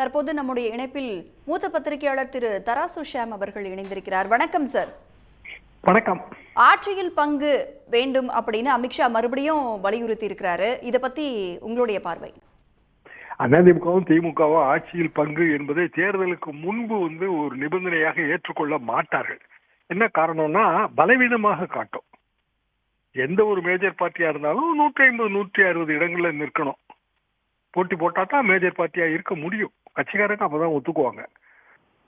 தற்போது நம்முடைய இணைப்பில் மூத்த பத்திரிகையாளர் திரு தராசு ஷாம் அவர்கள் இணைந்திருக்கிறார். வணக்கம் சார் வணக்கம். ஆட்சியில் பங்கு வேண்டும் அப்படின்னு அமித்ஷா மறுபடியும் வலியுறுத்தி இருக்கிறாரு இதை பத்தி உங்களுடைய பார்வை? அதிமுகவும் திமுகவும் ஆட்சியில் பங்கு என்பதை தேர்தலுக்கு முன்பு வந்து ஒரு நிபந்தனையாக ஏற்றுக்கொள்ள மாட்டார்கள். என்ன காரணம்னா பலவீனமாக காட்டும். எந்த ஒரு மேஜர் பார்ட்டியா இருந்தாலும் நூற்றி ஐம்பது நூற்றி அறுபது இடங்கள்ல நிற்கணும். போட்டி போட்டா தான் மேஜர் பார்ட்டியா இருக்க முடியும். கட்சிக்காரங்க அப்பதான் ஒத்துக்குவாங்க.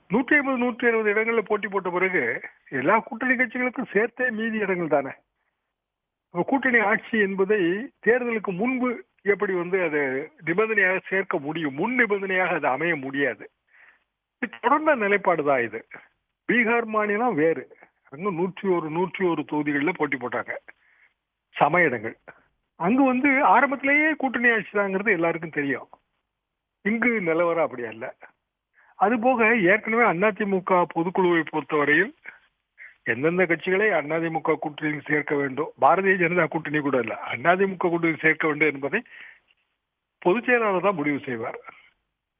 நூற்றி ஐம்பது நூற்றி அறுபது இடங்களில் போட்டி போட்ட பிறகு எல்லா கூட்டணி கட்சிகளுக்கும் சேர்த்தே மீதி இடங்கள் தானே. கூட்டணி ஆட்சி என்பதை தேர்தலுக்கு முன்பு எப்படி வந்து அது நிபந்தனையாக சேர்க்க முடியும்? முன் நிபந்தனையாக அது அமைய முடியாது. தொடர்ந்த நிலைப்பாடு தான் இது. பீகார் மாநிலம் வேறு. அங்க நூற்றி ஒரு நூற்றி ஒரு தொகுதிகளில் போட்டி போட்டாங்க. சம இடங்கள். அங்க வந்து ஆரம்பத்திலேயே கூட்டணி ஆட்சி தாங்கிறது எல்லாருக்கும் தெரியும். இங்கு நிலவரம் அப்படி அல்ல. அதுபோக ஏற்கனவே அதிமுக பொதுக்குழுவை பொறுத்தவரையில் எந்தெந்த கட்சிகளை அதிமுக கூட்டணியில் சேர்க்க வேண்டும்? பாரதிய ஜனதா கூட்டணி கூட இல்ல. அதிமுக கூட்டணியில் சேர்க்க வேண்டும் என்பதை பொதுச் செயலாளர் தான் முடிவு செய்வார்.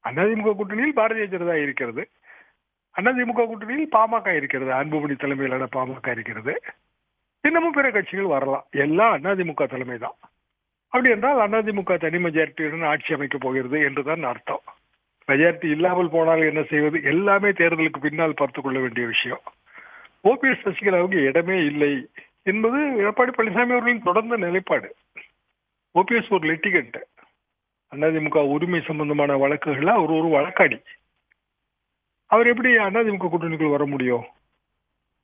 அதிமுக கூட்டணியில் பாரதிய ஜனதா இருக்கிறது. அதிமுக கூட்டணியில் பாமக இருக்கிறது. அன்புமணி தலைமையிலான பாமக இருக்கிறது. இன்னமும் பிற கட்சிகள் வரலாம். எல்லாம் அதிமுக தலைமை தான் அப்படி என்றால் அதிமுக தனி மெஜாரிட்டியுடன் ஆட்சி அமைக்கப் போகிறது என்றுதான் அர்த்தம். மெஜாரிட்டி இல்லாமல் போனால் என்ன செய்வது? எல்லாமே தேர்தலுக்கு பின்னால் பார்த்துக் கொள்ள வேண்டிய விஷயம். ஓபிஎஸ் சசிகலாவுக்கு இடமே இல்லை என்பது எடப்பாடி பழனிசாமி அவர்களின் தொடர்ந்த நிலைப்பாடு. ஓபிஎஸ் ஒரு லிட்டிகண்ட் அதிமுக உரிமை சம்பந்தமான வழக்குகள்ல அவர் ஒரு வழக்காடி அவர் எப்படி அதிமுக கூட்டணிக்குள் வர முடியும்?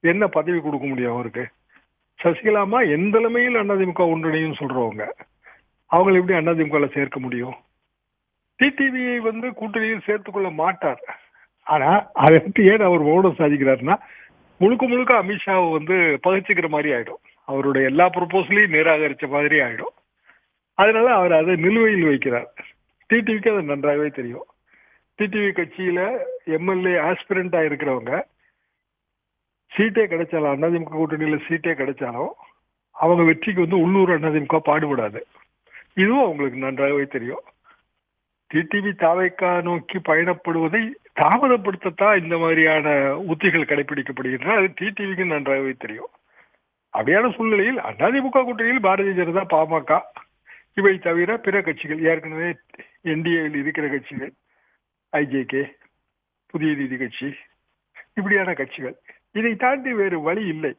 என்ன பதவி கொடுக்க முடியும் அவருக்கு? சசிகலாமா எந்த நிலைமையில் அதிமுக ஒன்றிணையும் சொல்றவங்க? அவங்களை எப்படி அதிமுக சேர்க்க முடியும்? டிடிவியை வந்து கூட்டணியில் சேர்த்துக்கொள்ள மாட்டார். ஆனா அதை பற்றி ஏன் அவர் மௌனம் சாதிக்கிறாருன்னா முழுக்க முழுக்க அமித்ஷாவை வந்து பகிச்சுக்கிற மாதிரி ஆயிடும். அவருடைய எல்லா ப்ரொபோசலையும் நிராகரிச்ச மாதிரி ஆயிடும். அதனால அவர் அதை நிலுவையில் வைக்கிறார். டிடிவிக்கு அது நன்றாகவே தெரியும். டிடிவி கட்சியில எம்எல்ஏ ஆஸ்பிரண்டா இருக்கிறவங்க சீட்டே கிடைச்சாலும் அதிமுக கூட்டணியில சீட்டே கிடைச்சாலும் அவங்க வெற்றிக்கு வந்து உள்ளூர் அதிமுக பாடுபடாது. இதுவும் அவங்களுக்கு நன்றாகவே தெரியும்? டிடிவி தாவைக்கா நோக்கி பயணப்படுவதை தாமதப்படுத்தத்தான் இந்த மாதிரியான உத்திகள் கடைபிடிக்கப்படுகின்றன அது டிடிவிக்கு நன்றாகவே தெரியும். அப்படியான சூழ்நிலையில் அதிமுக கூட்டணியில் பாரதிய ஜனதா பாமக இவை தவிர பிற கட்சிகள் ஏற்கனவே என்டிஏவில் இருக்கிற கட்சிகள் ஐஜேகே புதிய நீதி கட்சி இப்படியான கட்சிகள். இதை தாண்டி வேறு வழி இல்லை.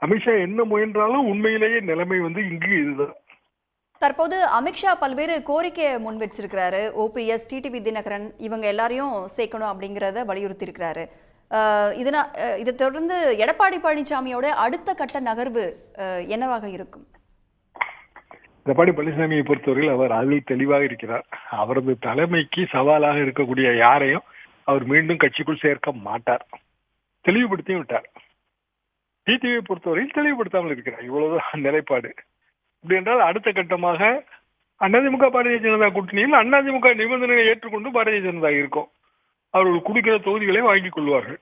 அமித்ஷா என்ன முயன்றாலும் உண்மையிலேயே நிலைமை வந்து இங்கு இதுதான். தற்போது அமித்ஷா பல்வேறு கோரிக்கையை முன் வச்சிருக்கிறாரு ஓபிஎஸ் டிடிவி தினகரன் இவங்க எல்லாரையும் சேர்க்கணும் அப்படிங்கிறத வலியுறுத்தி இருக்கிறாரு இதனா இதை தொடர்ந்து எடப்பாடி பழனிசாமியோட அடுத்த கட்ட நகர்வு என்னவாக இருக்கும்? எடப்பாடி பழனிசாமியை பொறுத்தவரையில் அவர் அதில் தெளிவாக இருக்கிறார். அவரது தலைமைக்கு சவாலாக இருக்கக்கூடிய யாரையும் அவர் மீண்டும் கட்சிக்குள் சேர்க்க மாட்டார். தெளிவுபடுத்தியும் விட்டார். டிடிவியை பொறுத்தவரையில் தெளிவுபடுத்தாமல் இருக்கிறார். இவ்வளவுதான் நிலைப்பாடு. அப்படி என்றால் அடுத்த கட்டமாக அதிமுக பாரதிய ஜனதா கூட்டணியில் அதிமுக நிபந்தனையை ஏற்றுக்கொண்டு பாரதிய ஜனதா இருக்கும். அவர்கள் கொடுக்கிற தொகுதிகளை வாங்கிக் கொள்வார்கள்.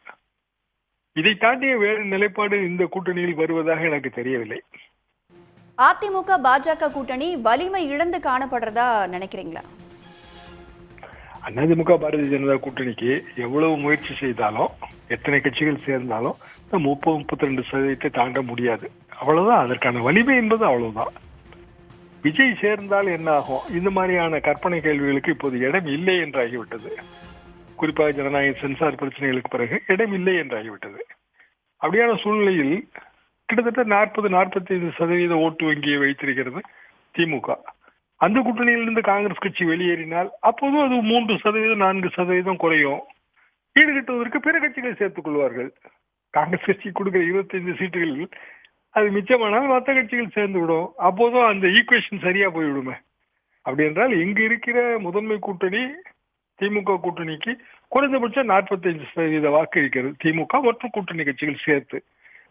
இதை தாண்டிய வேறு நிலைப்பாடு இந்த கூட்டணியில் வருவதாக எனக்கு தெரியவில்லை. அதிமுக பாஜக கூட்டணி வலிமை இழந்து காணப்படுறதா நினைக்கிறீங்களா? அதிமுக பாரதிய ஜனதா கூட்டணிக்கு எவ்வளவு முயற்சி செய்தாலும் எத்தனை கட்சிகள் சேர்ந்தாலும் இந்த முப்பது முப்பத்தி ரெண்டு சதவீதத்தை தாண்ட முடியாது. அவ்வளவுதான். அதற்கான வலிமை என்பது அவ்வளவுதான். விஜய் சேர்ந்தால் என்ன ஆகும்? இந்த மாதிரியான கற்பனை கேள்விகளுக்கு இப்போது இடம் இல்லை என்றாகிவிட்டது குறிப்பாக ஜனநாயக சென்சார் பிரச்சனைகளுக்கு பிறகு இடம் இல்லை என்றாகிவிட்டது அப்படியான சூழ்நிலையில் கிட்டத்தட்ட நாற்பது நாற்பத்தி ஐந்து சதவீத ஓட்டு வங்கியை வைத்திருக்கிறது திமுக. அந்த கூட்டணியிலிருந்து காங்கிரஸ் கட்சி வெளியேறினால் அப்போதும் அது மூன்று சதவீதம் நான்கு சதவீதம் குறையும். ஈடுகட்டுவதற்கு பிற கட்சிகளை சேர்த்துக் கொள்வார்கள். காங்கிரஸ் கட்சி கொடுக்கிற இருபத்தைந்து சீட்டுகளில் அது மிச்சமானால் மற்ற கட்சிகள் சேர்ந்து விடும். அப்போதும் அந்த ஈக்குவேஷன் சரியா போய்விடுமே. அப்படி என்றால் இங்கு இருக்கிற முதன்மை கூட்டணி திமுக கூட்டணிக்கு குறைந்தபட்சம் நாற்பத்தைந்து சதவீத வாக்கு இருக்கிறது. திமுக மற்றும் கூட்டணி கட்சிகள் சேர்த்து.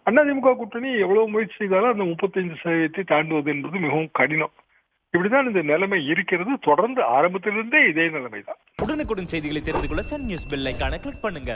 அதிமுக கூட்டணி எவ்வளவு முயற்சி செய்தாலும் அந்த முப்பத்தைந்து சதவீதத்தை தாண்டுவது என்பது மிகவும் கடினம். இப்படிதான் இந்த நிலைமை இருக்கிறது. தொடர்ந்து ஆரம்பத்திலிருந்தே இதே நிலைமை தான் உடனுக்குடன் செய்திகளை தெரிந்து கொள்ள சன் நியூஸ் பெல் ஐக்கான கிளிக் பண்ணுங்க.